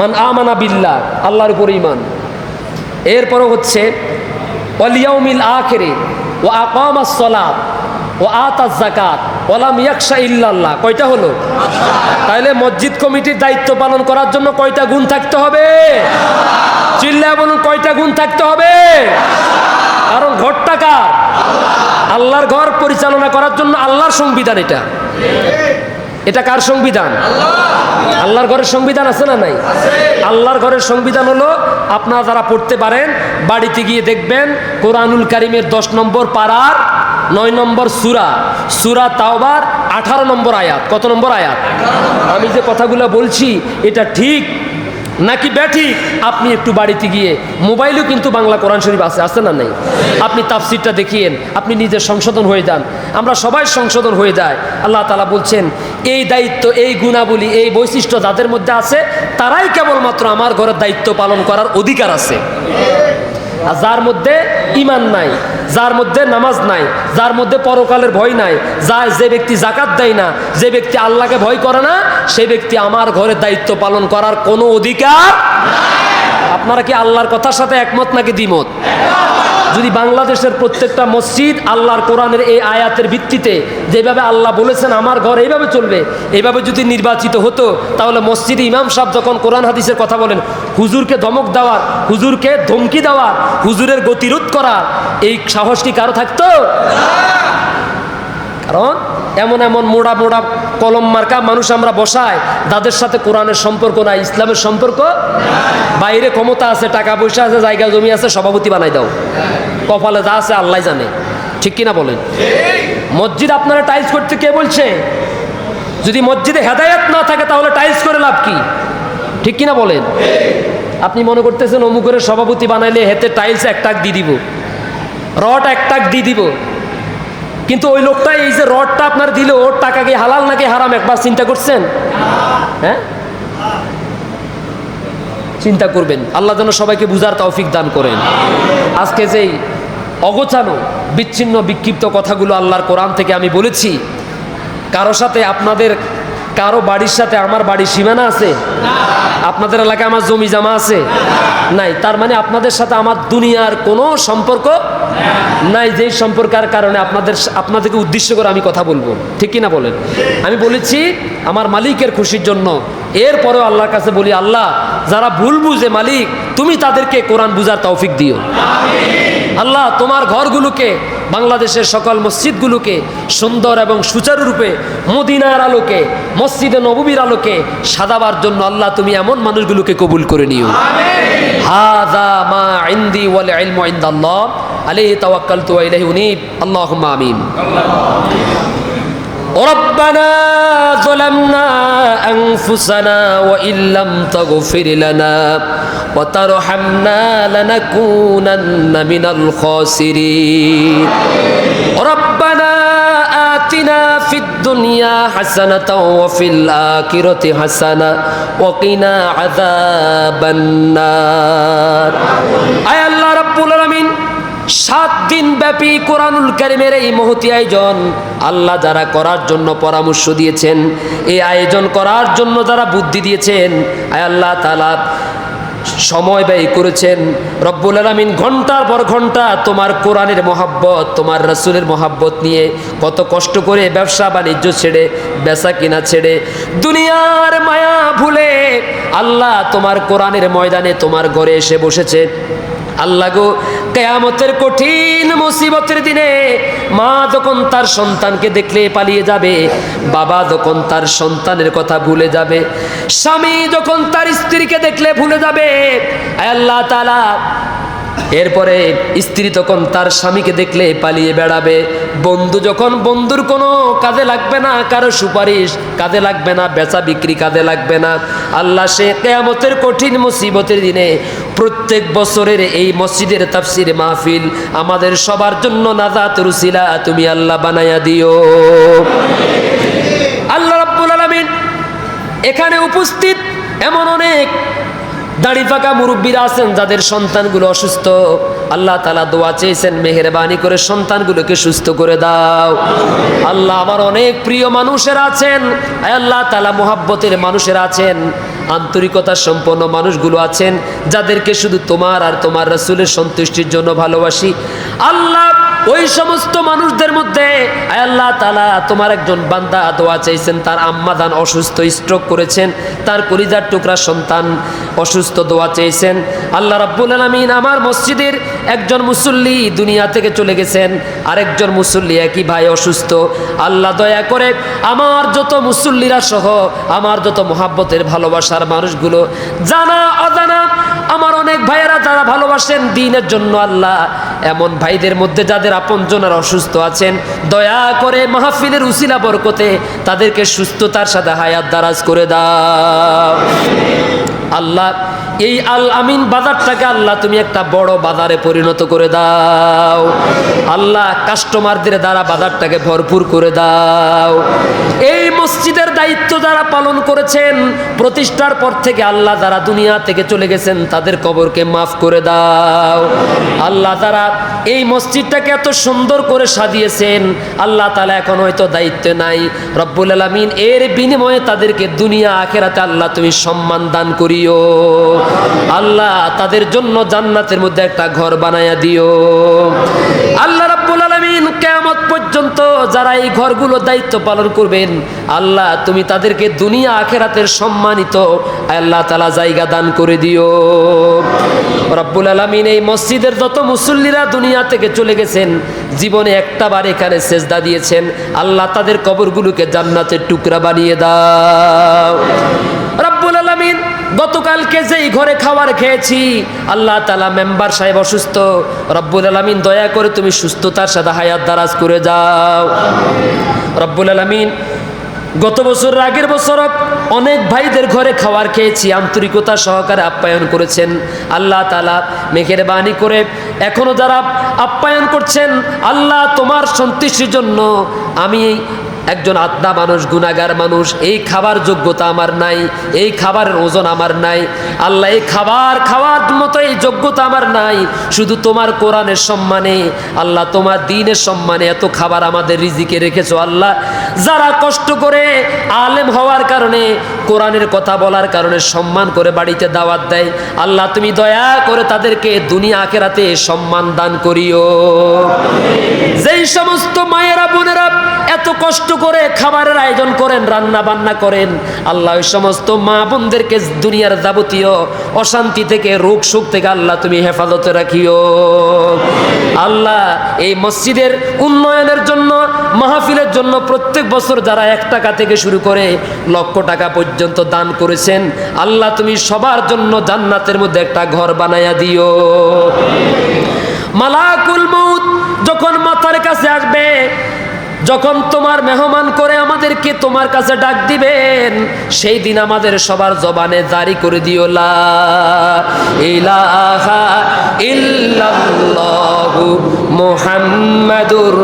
মান আমানা বিল্লাহ, আল্লাহর উপর ইমান এরপরও হচ্ছে অলিয়াউমিল আখেরে ও আকামাস সলাত ও আতাজ জাকাত ওলাম ইয়াকশা ইল্লাল্লাহ। কয়টা হলো? তাহলে মসজিদ কমিটির দায়িত্ব পালন করার জন্য কয়টা গুণ থাকতে হবে? চিল্লা বলুন, কয়টা গুণ থাকতে হবে? কারণ ঘরটা কার? আল্লাহর ঘর পরিচালনা করার জন্য আল্লাহর সংবিধান এটা। এটা কার সংবিধান? আল্লাহর ঘরের সংবিধান আছে না নাই? আল্লাহর ঘরের সংবিধান হলো আপনারা যারা পড়তে পারেন, বাড়িতে গিয়ে দেখবেন কোরআনুল কারিমের দশ নম্বর পাড়ার নয় নম্বর সুরা। সুরা তাওবার আঠারো নম্বর আয়াত। কত নম্বর আয়াত? আমি যে কথাগুলো বলছি, এটা ঠিক। নাকি ব্যাটি আপনি একটু বাড়িতে গিয়ে মোবাইলেও কিন্তু বাংলা কোরআন শরীফ আছে আছে না নেই? আপনি তাফসিরটা দেখিয়েন, আপনি নিজের সংশোধন হয়ে যান। আমরা সবাই সংশোধন হয়ে যায় আল্লাহ তালা বলছেন, এই দায়িত্ব, এই গুণাবলী, এই বৈশিষ্ট্য যাদের মধ্যে আছে, তারাই কেবলমাত্র আমার ঘরের দায়িত্ব পালন করার অধিকার আছে। আর যার মধ্যে ইমান নাই যার মধ্যে নামাজ নাই, যার মধ্যে পরকালের ভয় নাই, যা যে ব্যক্তি জাকাত দেয় না, যে ব্যক্তি আল্লাহকে ভয় করে না, সে ব্যক্তি আমার ঘরের দায়িত্ব পালন করার কোনো অধিকার আপনারা কি আল্লাহর কথার সাথে একমত নাকি দ্বিমত? যদি বাংলাদেশের প্রত্যেকটা মসজিদ আল্লাহর কোরআনের এই আয়াতের ভিত্তিতে যেভাবে আল্লাহ বলেছেন, আমার ঘর এইভাবে চলবে এইভাবে যদি নির্বাচিত হতো, তাহলে মসজিদে ইমাম সাহেব যখন কোরআন হাদিসের কথা বলেন, হুজুরকে ধমক দেওয়ার, হুজুরকে ধমকি দেওয়ার, হুজুরের গতিরোধ করার, এই সাহস কি কারও থাকতো? কারণ এমন এমন মোড়া মোড়া কলম মার্কা মানুষ আমরা বসাই, তাদের সাথে কোরআনের সম্পর্ক নাই, ইসলামের সম্পর্ক বাইরে ক্ষমতা আছে, টাকা পয়সা আছে, জায়গা জমি আছে, সভাপতি বানাই দাও। কপালে যা আছে আল্লাহ জানে। ঠিক কিনা বলেন? মসজিদ আপনারা টাইলস করতে কে বলছে? যদি মসজিদে হেদায়াত না থাকে, তাহলে টাইলস করে লাভ কি? ঠিক কিনা বলেন? আপনি মনে করতেছেন অমুকের সভাপতি বানাইলে হেতে টাইলস এক টাক দিয়ে দিব। রড এক টাক দিয়ে দিব। কিন্তু ওই লোকটা এই যে রডটা আপনার দিল, ওর টাকা কি হালাল নাকি হারাম, একবার চিন্তা করছেন? হ্যাঁ? চিন্তা করবেন। আল্লাহ যেন সবাইকে বুঝার তৌফিক দান করেন। আজকে যেই অগোছানো বিচ্ছিন্ন, বিক্ষিপ্ত কথাগুলো আল্লাহর কোরআন থেকে আমি বলেছি, কারও সাথে আপনাদের, কারও বাড়ির সাথে আমার বাড়ির সীমানা আছে? আপনাদের এলাকায় আমার জমি জামা আছে? নাই। তার মানে আপনাদের সাথে আমার দুনিয়ার কোনো সম্পর্ক নাই যেই সম্পর্কের কারণে আপনাদের আপনাদেরকে উদ্দেশ্য করে আমি কথা বলব। ঠিক কিনা বলেন? আমি বলেছি, আমার মালিকের খুশির জন্য। এরপরেও আল্লাহর কাছে বলি, আল্লাহ, যারা ভুল বুঝে মালিক, তুমি তাদেরকে কোরআন বুঝার তৌফিক দিও। আল্লাহ, তোমার ঘরগুলোকে বাংলাদেশের সকল মসজিদগুলোকে সুন্দর এবং সুচারুরূপে মদিনার আলোকে মসজিদে নববীর আলোকে সাদাবার জন্য আল্লাহ তুমি এমন মানুষগুলোকে কবুল করে নিও হাদা মা ইন্দি ওয়াল ইলমু ইনদাল্লাহ আলাইহি তাওয়াক্কালতু ওয়া ইলাইহি উনীব আল্লাহুম্মা আমিন ربنا ظلمنا أنفسنا وإن لم تغفر لنا وترحمنا لنكونن من الخاسرين ربنا آتنا في الدنيا حسنة وفي الآخرة حسنة وقنا عذاب النار أي الله رب العالمين সাত দিন ব্যাপী কোরআনুল কারিমের এই মহতি আয়োজন আল্লাহ যারা করার জন্য পরামর্শ দিয়েছেন এই আয়োজন করার জন্য যারা বুদ্ধি দিয়েছেন আয় আল্লাহ তালা সময় ব্যয় করেছেন। রব্বুল আলমিন ঘণ্টার পর ঘণ্টা তোমার কোরআনের মহাব্বত, তোমার রসুলের মহাব্বত নিয়ে কত কষ্ট করে ব্যবসা বাণিজ্য ছেড়ে, বেচা কিনা ছেড়ে, দুনিয়ার মায়া ভুলে আল্লাহ তোমার কোরআনের ময়দানে তোমার ঘরে এসে বসেছে। আল্লাহ গো, কেয়ামতের কঠিন মুসিবতের দিনে মা যখন তার সন্তানকে দেখলে পালিয়ে যাবে, বাবা যখন তার সন্তানের কথা ভুলে যাবে, স্বামী যখন তার স্ত্রীকে দেখলে ভুলে যাবে আল্লাহ তালা এরপরে স্ত্রী তখন তার স্বামীকে দেখলে পালিয়ে বেড়াবে। বন্ধু যখন বন্ধুর কোনো কাজে লাগবে না, কারও সুপারিশ কাজে লাগবে না, বেচা বিক্রি কাজে লাগবে না। আল্লাহ সে কেয়ামতের কঠিন মুসিবতের দিনে প্রত্যেক বছরের এই মসজিদের তাফসির মাহফিল আমাদের সবার জন্য নাজাত রুসিলা তুমি আল্লাহ বানাইয়া দিও। আল্লাহ রাব্বুল আলামিন এখানে উপস্থিত এমন অনেক দাড়ি পাকা মুরব্বীরা আছেন, যাদের সন্তানগুলো অসুস্থ। আল্লাহ তালা দোয়া চেয়েছেন, মেহরবানি করে সন্তানগুলোকে সুস্থ করে দাও। আল্লাহ আমার অনেক প্রিয় মানুষের আছেন। আল্লাহ তালা মোহাব্বতের মানুষের আছেন। আন্তরিকতা সম্পন্ন মানুষগুলো আছেন, যাদেরকে শুধু তোমার আর তোমার রাসূলের সন্তুষ্টির জন্য ভালোবাসি। আল্লাহ ওই সমস্ত মানুষদের মধ্যে আল্লাহ তালা তোমার একজন বান্দা দোয়া চাইছেন, তার আম্মাদান অসুস্থ স্ট্রোক করেছেন, তার কলিজার টুকরা সন্তান অসুস্থ দোয়া চেয়েছেন আল্লাহ রাব্বুল আলমিন আমার মসজিদের একজন মুসল্লি দুনিয়া থেকে চলে গেছেন, আরেকজন মুসল্লি একই ভাই অসুস্থ। আল্লাহ দয়া করে আমার যত মুসল্লিরা সহ, আমার যত মোহাব্বতের ভালোবাসার মানুষগুলো, জানা অজানা, আমার অনেক ভাইয়েরা যারা ভালোবাসেন, দিনের জন্য আল্লাহ এমন ভাইদের মধ্যে যাদের আপনজনার অসুস্থ আছেন, দয়া করে মাহফিলের উসিলা বরকতে তাদেরকে সুস্থতার সাথে হায়াত দারাজ করে দাও। আল্লাহ এই আল আমিন বাজারটাকে আল্লাহ তুমি একটা বড় বাজারে পরিণত করে দাও। আল্লাহ কাস্টমারদের দ্বারা বাজারটাকে ভরপুর করে দাও। এই মসজিদের দায়িত্ব যারা পালন করেছেন, প্রতিষ্ঠার পর থেকে আল্লাহ যারা দুনিয়া থেকে চলে গেছেন, তাদের কবরকে মাফ করে দাও। আল্লাহ যারা এই মসজিদটাকে এত সুন্দর করে সাজিয়েছেন, আল্লাহ তালা এখন হয়তো দায়িত্ব নাই। রব্বুল আলমিন এর বিনিময়ে তাদেরকে দুনিয়া, আখেরাতে আল্লাহ তুমি সম্মান দান করিও। আল্লাহ তাদের জন্য জান্নাতের মধ্যে একটা ঘর বানায়া দিও। আল্লাহ রাব্বুল আলামিন কিয়ামত পর্যন্ত যারা এই ঘরগুলো দায়িত্ব পালন করবেন, আল্লাহ তুমি তাদেরকে দুনিয়া আখেরাতের সম্মানিত আল্লাহ তালা জায়গা দান করে দিও। রব্বুল আলামিন এই মসজিদের যত মুসল্লিরা দুনিয়া থেকে চলে গেছেন, জীবনে একটা বার এখানে সেজদা দিয়েছেন, আল্লাহ তাদের কবরগুলোকে জান্নাতের টুকরা বানিয়ে দাও। গতকালকে যেই ঘরে খাবার খেয়েছি, আল্লাহ তালা মেম্বার সাহেব অসুস্থ। রব্বুল আলমিন দয়া করে তুমি সুস্থতার সাথে হায়াত দারাজ করে যাও। রব্বুল আলমিন, গত বছর, আগের বছর অনেক ভাইদের ঘরে খাবার খেয়েছি, আন্তরিকতা সহকারে আপ্যায়ন করেছেন। আল্লাহ তালা মেঘের বাণী করে এখনও যারা আপ্যায়ন করছেন, আল্লাহ তোমার সন্তুষ্টির জন্য আমি একজন আত্মা মানুষ গুণাগার মানুষ, এই খাবার যোগ্যতা আমার নাই, এই খাবারের ওজন আমার নাই। আল্লাহ এই খাবার খাওয়ার মতো এই যোগ্যতা আমার নাই। শুধু তোমার কোরআনের সম্মানে, আল্লাহ তোমার দিনের সম্মানে এত খাবার আমাদের রিজিকে রেখেছো, আল্লাহ। যারা কষ্ট করে আলেম হওয়ার কারণে, কোরআনের কথা বলার কারণে সম্মান করে বাড়িতে দাওয়াত দেয়, আল্লাহ তুমি দয়া করে তাদেরকে দুনিয়া আখেরাতে সম্মান দান করিও। যেই সমস্ত মায়েরা, বোনেরা এত কষ্ট করে খাবারের আয়োজন করেন, রান্না বান্না করেন, আল্লাহ ওই সমস্ত মা বোনদেরকে দুনিয়ার যাবতীয় অশান্তি থেকে, রোগ সুখ থেকে আল্লাহ তুমি হেফাজতে রাখিও। আল্লাহ এই মসজিদের উন্নয়নের জন্য, মাহফিলের জন্য প্রত্যেক বছর যারা এক টাকা থেকে শুরু করে লক্ষ টাকা পর্যন্ত দান করেছেন, আল্লাহ তুমি সবার জন্য জান্নাতের মধ্যে একটা ঘর বানাইয়া দিও। মালাকুল মৌত যখন মাথার কাছে আসবে যখন তোমার মেহমান করে আমাদেরকে তোমার কাছে ডাক দিবেন, সেই দিন আমাদের সবার জবানে জারি করে দিও ইল্লাল্লাহু মুহাম্মাদুর